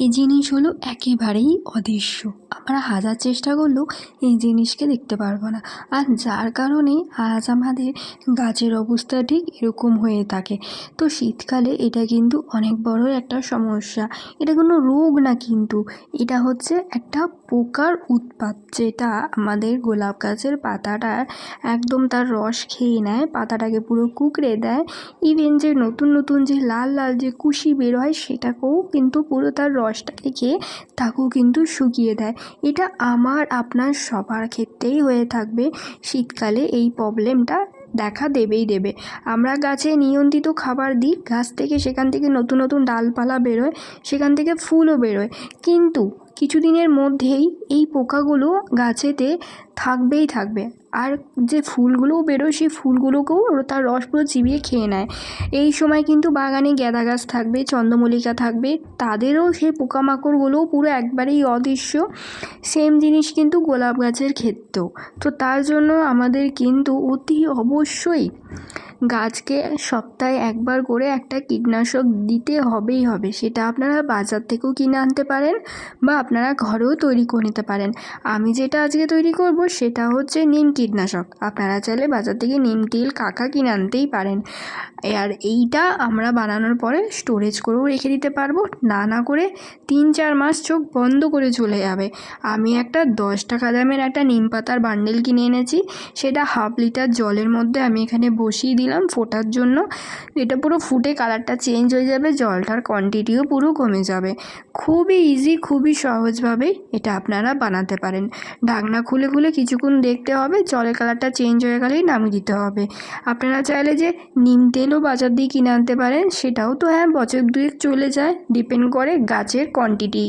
এই জিনিস হলো একেবারেই অদৃশ্য। আমরা হাজার চেষ্টা করলেও এই জিনিসকে দেখতে পারব না। আর যার কারণে আজ আমাদের গাছের অবস্থা ঠিক এরকম হয়ে থাকে। তো শীতকালে এটা কিন্তু অনেক বড় একটা সমস্যা। এটা কোনো রোগ না কিন্তু। এটা হচ্ছে একটা পোকার উৎপাত, যেটা আমাদের গোলাপ গাছের পাতাটা একদম তার রস খেয়ে নেয়, পাতাটাকে পুরো কুঁকড়ে দেয়। ইভেন যে নতুন নতুন যে লাল লাল যে কুশি বের হয়, সেটাকেও কিন্তু পুরো তার রসটাকে খেয়ে তাকেও কিন্তু শুকিয়ে দেয়। এটা আমার, আপনার সবার ক্ষেত্রেই হয়ে থাকবে। শীতকালে এই প্রবলেমটা দেখা দেবেই দেবে। আমরা গাছে নিয়ন্ত্রিত খাবার দিই, গাছ থেকে সেখান থেকে নতুন নতুন ডালপালা বেরোয়, সেখান থেকে ফুলও বেরোয়। কিন্তু কিছুদিনের মধ্যেই এই পোকাগুলো গাছেতে থাকবেই থাকবে। আর যে ফুলগুলোও বেরোয়, সেই ফুলগুলোকেও তার রস পুরো চিবিয়ে খেয়ে নেয়। এই সময় কিন্তু বাগানে গ্যাদা গাছ থাকবে, চন্দ্রমল্লিকা থাকবে। তাদেরও সেই পোকামাকড়গুলোও পুরো একবারেই অদৃশ্য। সেম জিনিস কিন্তু গোলাপ গাছের ক্ষেত্রেও। তো তার জন্য আমাদের কিন্তু অতি অবশ্যই গাছকে সপ্তাহে একবার করে একটা কীটনাশক দিতে হবেই হবে। সেটা আপনারা বাজার থেকেও কিনে আনতে পারেন বা আপনারা ঘরেও তৈরি করে নিতে পারেন। আমি যেটা আজকে তৈরি করব সেটা হচ্ছে নিম কীটনাশক। আপনারা চাইলে বাজার থেকে নিম তেল কাকা কিনে আনতেই পারেন। আর এইটা আমরা বানানোর পরে স্টোরেজ করেও রেখে দিতে পারব। না না করে তিন চার মাস চোখ বন্ধ করে চলে যাবে। আমি একটা দশ টাকা দামের একটা নিম পাতার বান্ডেল কিনে এনেছি। সেটা হাফ লিটার জলের মধ্যে আমি এখানে বসিয়ে দিলাম ফোটার জন্য। এটা পুরো ফুটে কালারটা চেঞ্জ হয়ে যাবে, জলটার কোয়ান্টিটিও পুরো কমে যাবে। খুবই ইজি খুবই সহজভাবেই এটা আপনারা বানাতে পারেন। ঢাকনা খুলে খুলে কিছুক্ষণ দেখতে হবে, জলের কালারটা চেঞ্জ হয়ে গেলেই নামিয়ে দিতে হবে। আপনারা চাইলে যে নিম তেলও বাজার দিয়ে কিনে আনতে পারেন, সেটাও তো হ্যাঁ বছর দুয়েক চলে যায় ডিপেন্ড করে গাছের কোয়ান্টিটি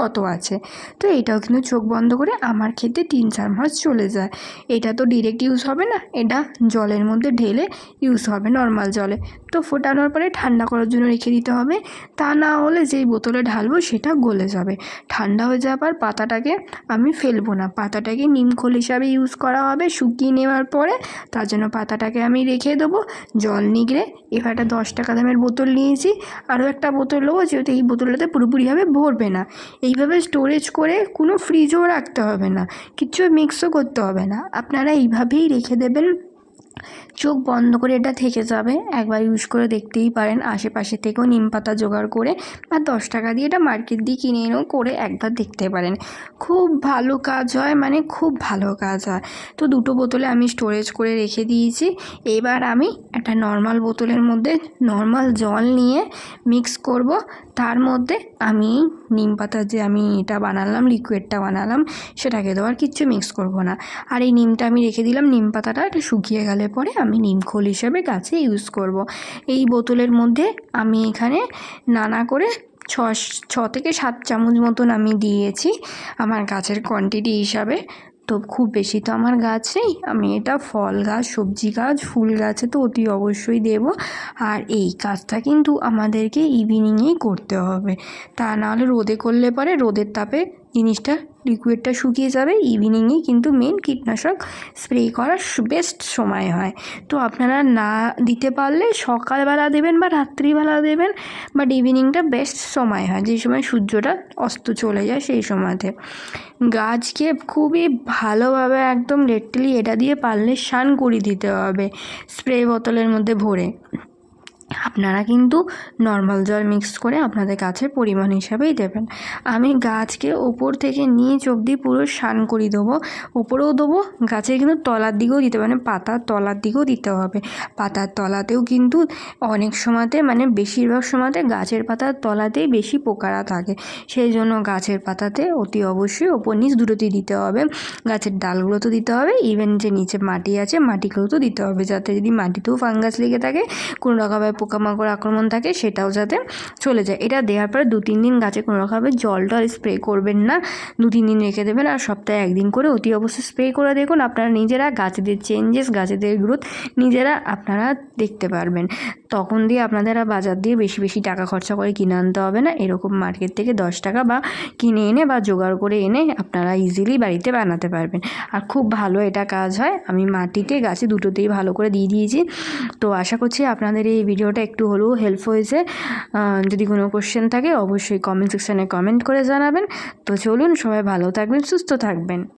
কত আছে? তো এটাও কিন্তু চোখ বন্ধ করে আমার ক্ষেত্রে তিন চার মাস চলে যায়। এটা তো ডিরেক্ট ইউজ হবে না, এটা জলের মধ্যে ঢেলে ইউজ হবে নর্মাল জলে। তো ফোটানোর পরে ঠান্ডা করার জন্য রেখে দিতে হবে। তা না হলে যেই বোতলে ঢালবো সেটা গলে যাবে। ঠান্ডা হয়ে যাবার পাতাটাকে আমি ফেলব না। পাতাটাকে নিমখোল হিসাবে ইউজ করা হবে শুকিয়ে নেওয়ার পরে তার জন্য পাতাটাকে আমি রেখে দেবো। জল নিগড়ে এবার একটা দশ টাকা দামের বোতল নিয়েছি। আরও একটা বোতল নেব, যেহেতু এই বোতলটাতে পুরোপুরিভাবে ভরবে না। এইভাবে স্টোরেজ করে কোনো ফ্রিজও রাখতে হবে না। কিছু মিক্সও করতে হবে না। আপনারা এইভাবেই রেখে দেবেন চোখ বন্ধ করে এটা থেকে যাবে। একবার ইউজ করে দেখতেই পারেন। আশেপাশে থেকেও নিম পাতা জোগাড় করে বা দশ টাকা দিয়ে এটা মার্কেট দিয়ে কিনে এনেও করে একবার দেখতে পারেন। খুব ভালো কাজ হয় মানে খুব ভালো কাজ হয়। তো দুটো বোতলে আমি স্টোরেজ করে রেখে দিয়েছি। এবার আমি একটা নর্মাল বোতলের মধ্যে নর্মাল জল নিয়ে মিক্স করব। তার মধ্যে আমি নিম পাতা যে আমি এটা বানালাম লিকুইডটা বানালাম, সেটাকে দেওয়ার কিচ্ছু মিক্স করব না। আর এই নিমটা আমি রেখে দিলাম। নিম পাতাটা একটু শুকিয়ে গেলে পরে আমি নিমখোল হিসেবে গাছে ইউজ করব। এই বোতলের মধ্যে আমি এখানে নানা করে ছ ছ থেকে সাত চামচ মতন আমি দিয়েছি আমার গাছের কোয়ান্টিটি হিসাবে। তো খুব বেশি তো আমার গাছ নেই, আমি এটা ফল গাছ, সবজি গাছ, ফুল গাছে তো অতি অবশ্যই দেব। আর এই কাজটা কিন্তু আমাদেরকে ইভিনিংয়েই করতে হবে। তা নাহলে রোদে করলে পরে রোদের তাপে জিনিসটা লিকুইডটা শুকিয়ে যাবে ইভিনিংয়ে কিন্তু মেন কীটনাশক স্প্রে করার বেস্ট সময় হয়। তো আপনারা না দিতে পারলে সকালবেলা দেবেন বা রাত্রিবেলা দেবেন বাট ইভিনিংটা বেস্ট সময় হয়। যে সময় সূর্যটা অস্ত চলে যায় সেই সময়তে। গাছকে খুবই ভালোভাবে একদম লেটলি এটা দিয়ে পারলে স্নান করিয়ে দিতে হবে স্প্রে বোতলের মধ্যে ভরে। আপনারা কিন্তু নর্মাল জল মিক্স করে আপনাদের গাছের পরিমাণ হিসাবেই দেবেন। আমি গাছকে ওপর থেকে নিচ অবধি পুরো সান করিয়ে দেবো। ওপরেও দেবো, গাছের কিন্তু তলার দিকেও দিতে মানে পাতার তলার দিকেও দিতে হবে। পাতার তলাতেও কিন্তু অনেক সময়তে মানে বেশিরভাগ সময়তে গাছের পাতার তলাতেই বেশি পোকারা থাকে। সেই জন্য গাছের পাতাতে অতি অবশ্যই ওপর নিচ দুটোতেই দিতে হবে। গাছের ডালগুলো তো দিতে হবে ইভেন যে নিচে মাটি আছে, মাটিগুলো তো দিতে হবে। যাতে যদি মাটিতেও ফাঙ্গাস লেগে থাকে, কোনো রকমের পোকামাকড় আক্রমণ থাকে, সেটাও যাতে চলে যায়। এটা দেওয়ার পরে দু তিন দিন গাছে কোনোরকমভাবে জল টল স্প্রে করবেন না। দু তিন দিন রেখে দেবেন আর সপ্তাহে একদিন করে অতি অবশ্যই স্প্রে করে দেখুন। আপনারা নিজেরা গাছেদের চেঞ্জেস গাছেদের গ্রোথ নিজেরা আপনারা দেখতে পারবেন। তখন দিয়ে আপনাদের আর বাজার দিয়ে বেশি বেশি টাকা খরচা করে কিনে আনতে হবে না। এরকম মার্কেট থেকে দশ টাকা বা কিনে এনে বা জোগাড় করে এনে আপনারা ইজিলি বাড়িতে বানাতে পারবেন। আর খুব ভালো এটা কাজ হয়। আমি মাটিতে, গাছে দুটোতেই ভালো করে দিয়ে দিয়েছি। তো আশা করছি আপনাদের এই ভিডিওটা একটু হলেও হেল্প হয়েছে। যদি কোনো কোশ্চেন থাকে, অবশ্যই কমেন্ট সেকশানে কমেন্ট করে জানাবেন। তো চলুন, সবাই ভালো থাকবেন, সুস্থ থাকবেন।